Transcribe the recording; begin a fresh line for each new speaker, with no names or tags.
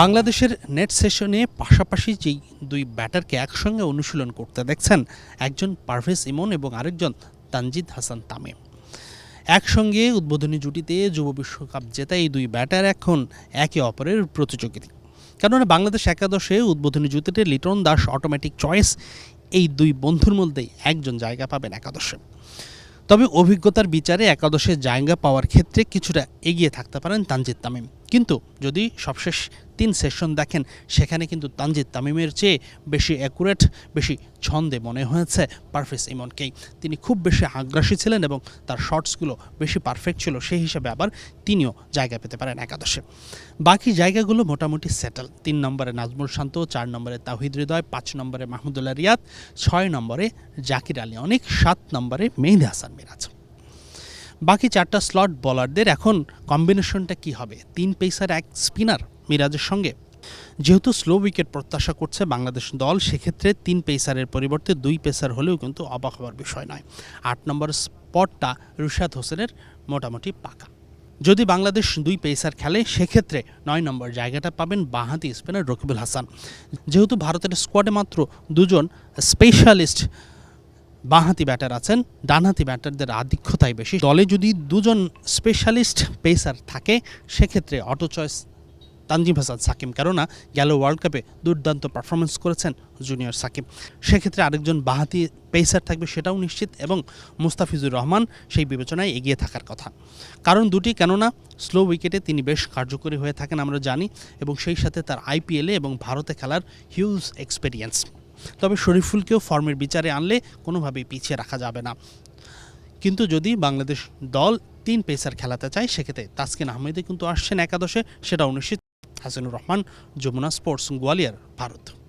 বাংলাদেশের নেট সেশনে পাশাপাশি যেই দুই ব্যাটারকে একসঙ্গে অনুশীলন করতে দেখছেন একজন পারভেজ ইমন এবং আরেকজন তানজিদ হাসান তামিম একসঙ্গে উদ্বোধনী জুটিতে যুব বিশ্বকাপ জেতা এই দুই ব্যাটার এখন একে অপরের প্রতিযোগিতা। কেননা বাংলাদেশ একাদশে উদ্বোধনী জুটিতে লিটন দাস অটোমেটিক চয়েস এই দুই বন্ধুর মধ্যেই একজন জায়গা পাবেন একাদশে। তবে অভিজ্ঞতার বিচারে একাদশে জায়গা পাওয়ার ক্ষেত্রে কিছুটা এগিয়ে থাকতে পারেন তানজিদ তামিম কিন্তু যদি সবশেষ তিন সেশন দেখেন, সেখানে কিন্তু তানজিদ তামিমের চেয়ে বেশি অ্যাকুরেট বেশি ছন্দে মনে হয়েছে পারফেস ইমনকেই। তিনি খুব বেশি আগ্রাসী ছিলেন এবং তার শটসগুলো বেশি পারফেক্ট ছিল, সেই হিসাবে আবার তিনিও জায়গা পেতে পারেন একাদশে। বাকি জায়গাগুলো মোটামুটি সেটেল তিন নম্বরে নাজমুল শান্ত, চার নম্বরে তাহিদ হৃদয়, পাঁচ নম্বরে মাহমুদুল্লাহ রিয়াদ, ছয় নম্বরে জাকির আলী অনেক, সাত নম্বরে মেহেদি হাসান মিরাজ। বাকি চারটা স্লট বলারদের এখন কম্বিনেশনটা কি হবে? তিন পেসার এক স্পিনার মিরাজের সঙ্গে। যেহেতু স্লো উইকেট প্রত্যাশা করছে বাংলাদেশ দল, সেক্ষেত্রে তিন পেসারের পরিবর্তে দুই পেসার হলেও কিন্তু অবাক হওয়ার বিষয় নয়। আট নম্বর স্পটটা রুশাদ হোসেনের মোটামুটি পাকা। যদি বাংলাদেশ দুই পেসার খেলে, সেক্ষেত্রে নয় নম্বর জায়গাটা পাবেন বাঁহাতি স্পিনার রকিবুল হাসান। যেহেতু ভারতের স্কোয়াডে মাত্র দুজন স্পেশালিস্ট বাঁহাতি ব্যাটার আছেন, ডানহাতি ব্যাটারদের আধিক্যতাই বেশি। দলে যদি দুজন স্পেশালিস্ট পেসার থাকে, সেক্ষেত্রে অটো চয়েস তানজিম হাসান, সাকিম। কেননা, গেল ওয়ার্ল্ড কাপে দুর্দান্ত পারফরমেন্স করেছেন জুনিয়র সাকিব। সেক্ষেত্রে আরেকজন বাঁহাতি পেসার থাকবে সেটাও নিশ্চিত এবং মুস্তাফিজুর রহমান সেই বিবেচনায় এগিয়ে থাকার কথা। কারণ দুটি, কেননা, স্লো উইকেটে তিনি বেশ কার্যকরী হয়ে থাকেন আমরা জানি, এবং সেই সাথে তার আইপিএলে এবং ভারতে খেলার হিউজ এক্সপেরিয়েন্স। তবে শরীফুলকেও ফর্মের বিচারে আনলে কোনোভাবেই পিছিয়ে রাখা যাবে না। কিন্তু যদি বাংলাদেশ দল তিন পেসার খেলাতে চায়, সেক্ষেত্রে তাসকিন আহমেদে কিন্তু আসছেন একাদশে সেটা নিশ্চিত। হাসিনুর রহমান, যমুনা স্পোর্টস, গোয়ালিয়র, ভারত।